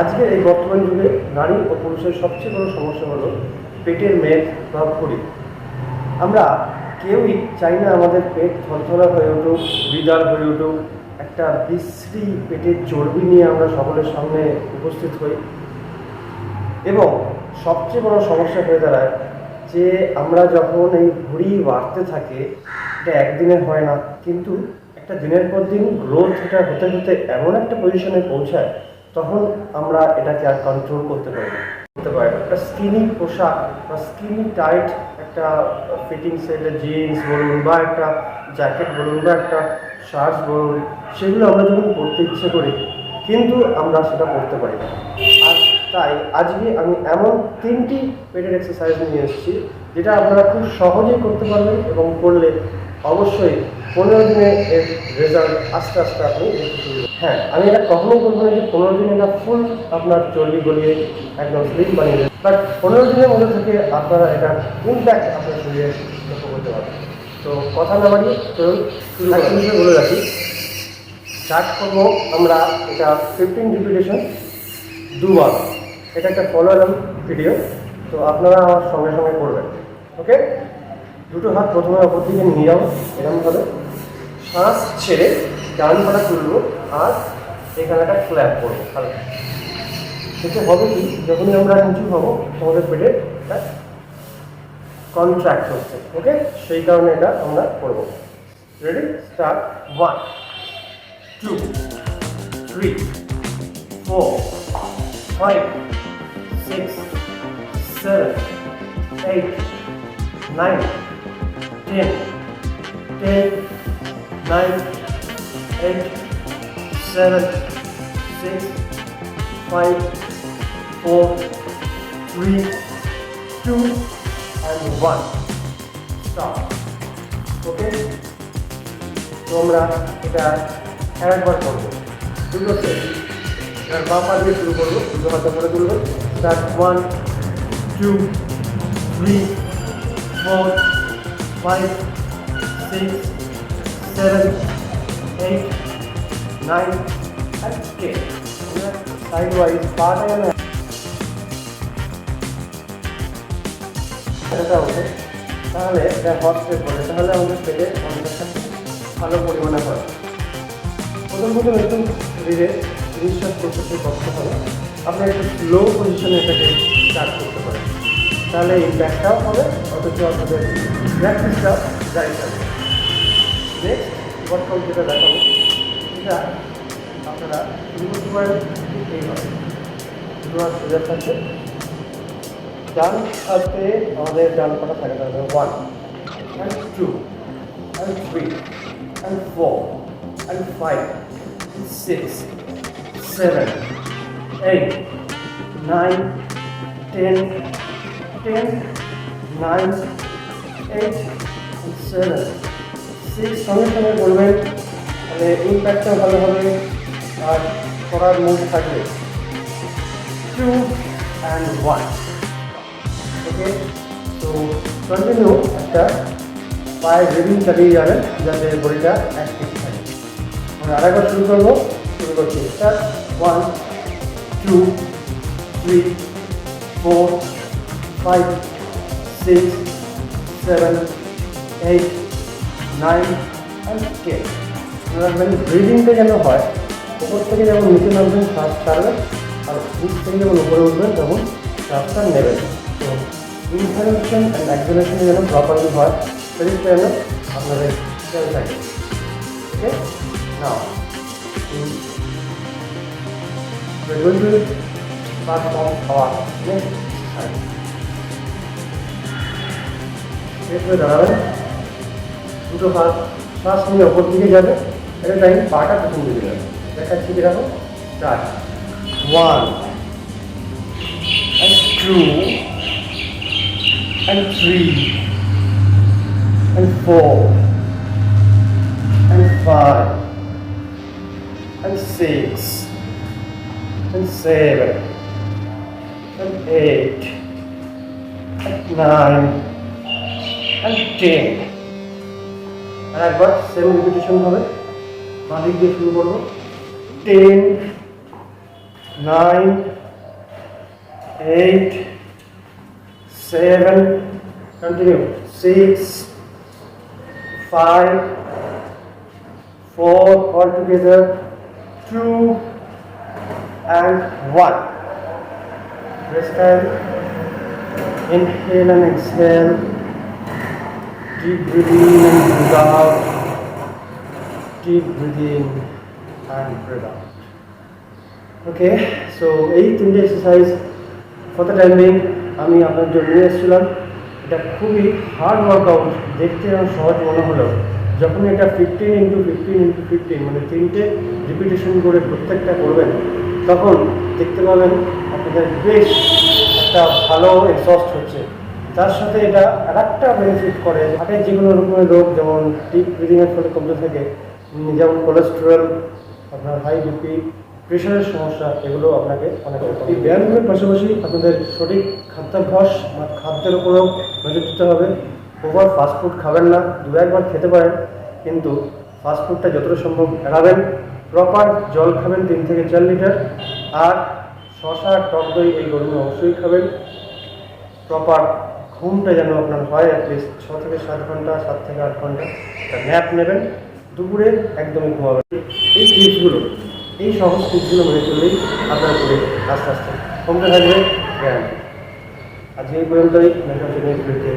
আজকের এই বর্তমান যুগে নারী ও পুরুষের সবচেয়ে বড় সমস্যা হলো পেটের মেদ বা ভুঁড়ি আমরা কেউই চাই না আমাদের পেট থরথরা হয়ে উঠুক, বিদার হয়ে উঠুক, একটা বিশ্রী পেটের চর্বি নিয়ে আমরা সকলের সামনে উপস্থিত হই। এবং সবচেয়ে বড় সমস্যা হয়ে দাঁড়ায় যে আমরা যখন এই ভুঁড়ি বাড়তে থাকে, এটা একদিনে হয় না, কিন্তু একটা দিনের পর দিন গ্রোথ এটা হতে হতে এমন একটা পজিশনে পৌঁছায় তখন আমরা এটাকে আর কন্ট্রোল করতে পারি না। করতে পারি না। একটা স্কিনি পোশাক বা স্কিনি টাইট একটা ফিটিংস একটা জিন্স বলুন বা একটা জ্যাকেট বলুন বা একটা শার্টস বলুন, সেগুলো আমরা যখন পরতে ইচ্ছে করি, কিন্তু আমরা সেটা করতে পারি না। আর তাই আজকে আমি এমন তিনটি পেটের এক্সারসাইজ নিয়ে এসেছি, যেটা আপনারা খুব সহজেই করতে পারবেন এবং করলে অবশ্যই পনেরো দিনে এর রেজাল্ট আস্তে আস্তে আপনি। হ্যাঁ আমি এটা কখনোই বলব না যে পনেরো দিনে না ফুল আপনার চর্বি গলিয়ে একদম স্লিম বানিয়ে দেবে বাট পনেরো দিনের মধ্যে থেকে আপনারা এটা ইম্প্যাক্ট আপনার শরীরে লক্ষ্য করতে পারবেন। তো কথা না বাড়িয়ে চলুন বলে রাখি। স্টার্ট করব আমরা এটা ফিফটিন রিপিটেশন দুবার। এটা একটা ফলো ভিডিও তো আপনারা আমার সঙ্গে সঙ্গে করবেন। ওকে দুটো হাত প্রথমে ওপর দিকে নিয়ে যাব এরকমভাবে শ্বাস ছেড়ে ডান পাটা তুলবো আর এখানে একটা ক্ল্যাপ করব হালকা। সেটা হবে কি, যখনই আমরা নিচু হব আমাদের পেটে একটা কন্ট্রাক্ট হচ্ছে ওকে সেই কারণে এটা আমরা করব। Ready start one two three four five six seven eight nine ten ten nine eight seven six five four three two and one stop okay তো আমরা এটা একবার করব দুটো সেট এবার বাম পা দিয়ে শুরু করব দুটো হাতে করে তুলবো start one two three four five six seven eight nine and ten side wise পাটা যেন এটা ওঠে তাহলে এটা হট স্টেপ করে তাহলে আমাদের পেটে কন্ট্রাকশন ভালো পরিমাণে হয়। প্রথম প্রথম একটু ধীরে নিঃশ্বাস প্রশ্বাসের কষ্ট হবে আপনি একটু স্লো পজিশনে এটাকে স্টার্ট করতে পারেন। তাহলে এই ইম্প্যাক্টটাও হবে, অথচ আপনাদের প্র্যাকটিসটা জারি থাকবে। নেক্সট গতকাল যেটা দেখাবো সেটা আপনারা শুরু করেন ঠিক এইভাবে শুরুয়ার সোজা থাকবে। ডান হাতে আমাদের ডান পাটা থাকে থাকবে one and two and three and four and five six seven eight nine ten 10, 9, 8, 7, 6 সঙ্গে সঙ্গে বলবেন তাহলে ইম্প্যাক্টটা ভালো হবে আর করার মুড থাকবে টু অ্যান্ড ওয়ান ওকে তো কন্টিনিউ একটা পায়ে ব্রিদিং চালিয়ে যাবেন যাতে বডিটা অ্যাক্টিভ থাকে। আমরা আরেকবার শুরু করব শুরু করছি। Start one two three four five six seven eight nine and ten রাখবেন ব্রিদিংটা যেন হয়, উপর থেকে যেমন নিচে নামবেন, শ্বাস ছাড়বেন, আর নিচ থেকে যখন উপরে উঠবেন তখন শ্বাসটা নেবেন। তো ইনহালেশন অ্যান্ড অ্যাক্সিলেশন যেন প্রপারলি হয় সেদিকটা যেন আপনাদের খেয়াল থাকে। ওকে নাও we're going to perform our next exercise. এরপরে দাঁড়াবেন দুটো পা শ্বাস নিয়ে ওপর দিকে যাবে। এটা টাইম পাটা প্রথম দিকে যাবে। দেখাচ্ছি কীরকম। Start one two three four five and six and seven, and eight, and nine, and ten. আর একবার সেম রিপিটেশন হবে বাঁ দিক দিয়ে শুরু করবো ten nine eight seven continue six five four all together, two and one. This time, inhale and exhale, Deep breathing and breathe out, deep breathing and breathe out. So এই তিনটে exercise for the time being আমি আপনার জন্য নিয়ে এসেছিলাম এটা খুবই hard workout দেখতে যেমন সহজ মনে হলেও যখন এটা fifteen into fifteen into fifteen মানে তিনটে রিপিটেশন করে প্রত্যেকটা করবেন তখন দেখতে পাবেন আপনাদের বেশ একটা ভালো এক্সস্ট হচ্ছে সাথে এটা আর একটা বেনিফিট করে হার্টের যে কোনো রকমের রোগ, যেমন ডিপ ব্রিদিংয়ের ফলে কমতে থাকে যেমন কোলেস্টেরল আপনার হাই বিপি প্রেশারের সমস্যা, এগুলো আপনাকে অনেক এই ব্যায়ামের পাশাপাশি আপনাদের সঠিক খাদ্যাভ্যাস বা খাদ্যের উপরেও নজর দিতে হবে। ওভার ফাস্টফুড খাবেন না, দু একবার খেতে পারেন, কিন্তু ফাস্টফুডটা যতটা সম্ভব এড়াবেন প্রপার জল খাবেন তিন থেকে চার লিটার, আর শশা টক দই, এই গরমে অবশ্যই খাবেন। প্রপার ঘুমটা যেন আপনার হয় অ্যাটলিস্ট ছ থেকে সাত ঘণ্টা, সাত থেকে আট ঘণ্টা। একটা ন্যাপ নেবেন, দুপুরে একদমই ঘুমাবেন। এই টিপসগুলো এই সহজ টিপসগুলো মেনে চললেই আপনার করে আস্তে আস্তে কমতে থাকবে গ্যারান্টি আজকে এই পর্যন্তই নেক্সট ভিডিওতে